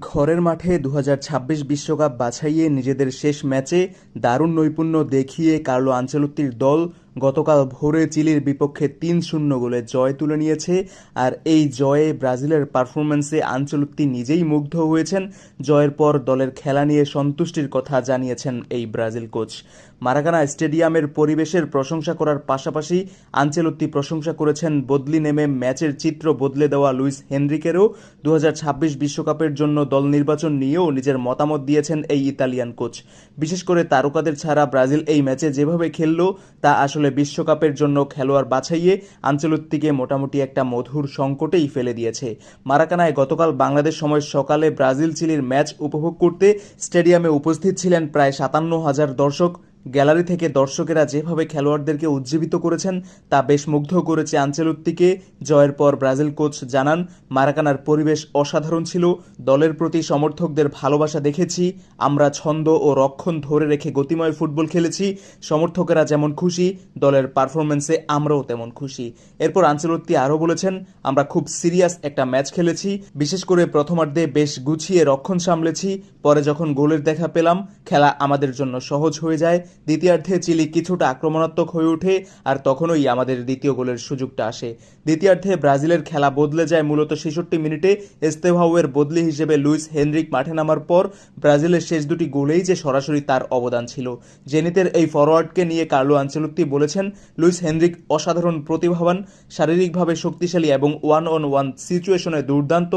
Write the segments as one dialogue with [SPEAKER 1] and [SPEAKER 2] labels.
[SPEAKER 1] ঘরের মাঠে দু বিশ্বকাপ বাছাইয়ে নিজেদের শেষ ম্যাচে দারুণ নৈপুণ্য দেখিয়ে কার্লো আঞ্চলত্তির দল গতকাল ভোরে চিলির বিপক্ষে তিন শূন্য গোলে জয় তুলে নিয়েছে আর এই জয়ে ব্রাজিলের পারফরম্যান্সে আঞ্চলত্তি নিজেই মুগ্ধ হয়েছেন। জয়ের পর দলের খেলা নিয়ে সন্তুষ্টির কথা জানিয়েছেন এই ব্রাজিল কোচ। মারাকানা স্টেডিয়ামের পরিবেশের প্রশংসা করার পাশাপাশি আঞ্চেলত্তি প্রশংসা করেছেন বদলি নেমে ম্যাচের চিত্র বদলে দেওয়া লুইস হেনরিকেরও। দু বিশ্বকাপের জন্য দল নির্বাচন নিয়েও নিজের মতামত দিয়েছেন এই ইতালিয়ান কোচ। বিশেষ করে তারকাদের ছাড়া ব্রাজিল এই ম্যাচে যেভাবে খেলল, তা আসলে বিশ্বকাপের জন্য খেলোয়াড় বাছাইয়ে আঞ্চলত্তিকে মোটামুটি একটা মধুর সংকটেই ফেলে দিয়েছে। মারাকানায় গতকাল বাংলাদেশ সময় সকালে ব্রাজিল চিলির ম্যাচ উপভোগ করতে স্টেডিয়ামে উপস্থিত ছিলেন প্রায় সাতান্ন হাজার দর্শক। গ্যালারি থেকে দর্শকেরা যেভাবে খেলোয়াড়দেরকে উজ্জীবিত করেছেন, তা বেশ মুগ্ধ করেছে আঞ্চেলত্তিকে। জয়ের পর ব্রাজিল কোচ জানান, মারাকানার পরিবেশ অসাধারণ ছিল, দলের প্রতি সমর্থকদের ভালোবাসা দেখেছি, আমরা ছন্দ ও রক্ষণ ধরে রেখে গতিময় ফুটবল খেলেছি, সমর্থকেরা যেমন খুশি, দলের পারফরমেন্সে আমরাও তেমন খুশি। এরপর আঞ্চলত্তি আরও বলেছেন, আমরা খুব সিরিয়াস একটা ম্যাচ খেলেছি, বিশেষ করে প্রথমার্ধে বেশ গুছিয়ে রক্ষণ সামলেছি, পরে যখন গোলের দেখা পেলাম, খেলা আমাদের জন্য সহজ হয়ে যায় দ্বিতীয়ার্ধে চিলি কিছুটা আক্রমণাত্মক হয়ে ওঠে আর তখনই আমাদের দ্বিতীয় গোলের সুযোগটা আসে। দ্বিতীয়ার্ধে ব্রাজিলের খেলা বদলে যায় মূলত ছেষট্টি মিনিটে। এস্তেভাউয়ের বদলি হিসেবে লুইস হেনরিক মাঠে নামার পর ব্রাজিলের শেষ দুটি গোলেই যে সরাসরি তার অবদান ছিল। জেনিতের এই ফরওয়ার্ডকে নিয়ে কার্লো আঞ্চলত্তি বলেছেন, লুইস হেনরিক অসাধারণ প্রতিভাবান, শারীরিকভাবে শক্তিশালী এবং ওয়ান অন ওয়ান সিচুয়েশনে দুর্দান্ত।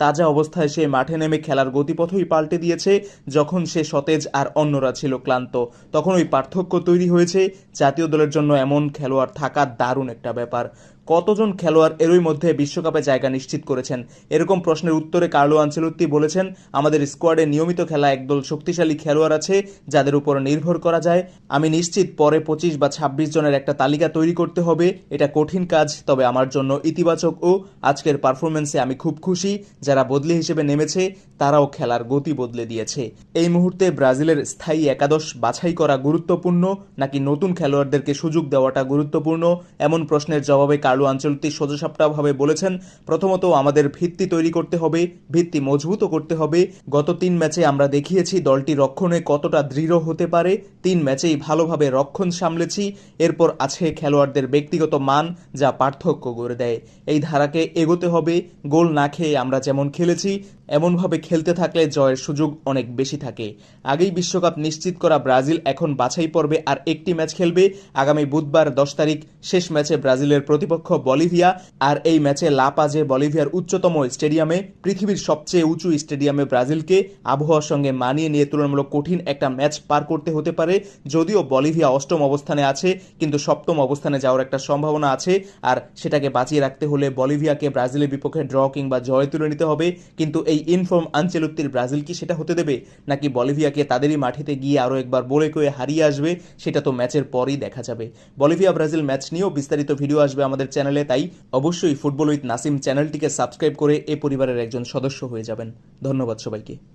[SPEAKER 1] তাজা অবস্থায় সে মাঠে নেমে খেলার গতিপথই পাল্টে দিয়েছে, যখন সে সতেজ আর অন্যরা ছিল ক্লান্ত। তখন পার্থক্য তৈরি হয়েছে। জাতীয় দলের জন্য এমন খেলোয়াড় থাকা দারুণ একটা ব্যাপার। কতজন খেলোয়াড় এরই মধ্যে বিশ্বকাপে জায়গা নিশ্চিত করেছেন? এরকম প্রশ্নের উত্তরে কার্লো আঞ্চলত্তি বলেছেন, আমাদের স্কোয়াডে নিয়মিত খেলা একদল শক্তিশালী খেলোয়াড় আছে, যাদের উপর নির্ভর করা যায়। আমি নিশ্চিত পরে পঁচিশ বা ছাব্বিশ জনের একটা তালিকা তৈরি করতে হবে। এটা কঠিন কাজ, তবে আমার জন্য ইতিবাচক ও আজকের পারফরমেন্সে আমি খুব খুশি, যারা বদলি হিসেবে নেমেছে, তারাও খেলার গতি বদলে দিয়েছে। এই মুহূর্তে ব্রাজিলের স্থায়ী একাদশ বাছাই করা গুরুত্বপূর্ণ, নাকি নতুন খেলোয়াড়দেরকে সুযোগ দেওয়াটা গুরুত্বপূর্ণ? এমন প্রশ্নের জবাবে কার্লো আঞ্চলিক সোজাসাপটাভাবে বলেছেন, প্রথমত আমাদের ভিত্তি তৈরি করতে হবে, ভিত্তি মজবুত করতে হবে। গত তিন ম্যাচে আমরা দেখিয়েছি দলটি রক্ষণে কতটা দৃঢ় হতে পারে। তিন ম্যাচেই ভালোভাবে রক্ষণ সামলেছি। এরপর আছে খেলোয়াড়দের ব্যক্তিগত মান, যা পার্থক্য করে দেয়। এই ধারাকে এগোতে হবে। গোল না খেয়ে আমরা যেমন খেলেছি এমনভাবে খেলতে থাকলে জয়ের সুযোগ অনেক বেশি থাকে। আগেই বিশ্বকাপ নিশ্চিত করা ব্রাজিল এখন বাছাই পর্বে আর একটি ম্যাচ খেলবে আগামী বুধবার দশ তারিখ। শেষ ম্যাচে ব্রাজিলের প্রতিপক্ষ বলিভিয়া আর এই ম্যাচে লাপাজে বলিভিয়ার উচ্চতম স্টেডিয়ামে। পৃথিবীর সবচেয়ে উঁচু স্টেডিয়ামে ব্রাজিলকে আবহাওয়ার সঙ্গে মানিয়ে নিয়ে তুলনামূলক কঠিন একটা ম্যাচ পার করতে হতে পারে। যদিও বলিভিয়া অষ্টম অবস্থানে আছে, কিন্তু সপ্তম অবস্থানে যাওয়ার একটা সম্ভাবনা আছে আর সেটাকে বাঁচিয়ে রাখতে হলে বলিভিয়াকে ব্রাজিলের বিপক্ষে ড্র কিংবা জয় তুলে নিতে হবে। কিন্তু এই ইনফর্ম আঞ্চেলুত্তির ব্রাজিল কি সেটা হতে দেবে? নাকি বলিভিয়াকে তাদেরই মাঠেতে গিয়ে আরও একবার বলে কয়ে হারিয়ে আসবে? সেটা তো ম্যাচের পরই দেখা যাবে। বলিভিয়া ব্রাজিল ম্যাচ নিয়েও বিস্তারিত ভিডিও আসবে আমাদের চ্যানেলে, তাই অবশ্যই ফুটবল উইথ নাসিম চ্যানেলটিকে সাবস্ক্রাইব করে এ পরিবারের একজন সদস্য হয়ে যাবেন। ধন্যবাদ সবাইকে।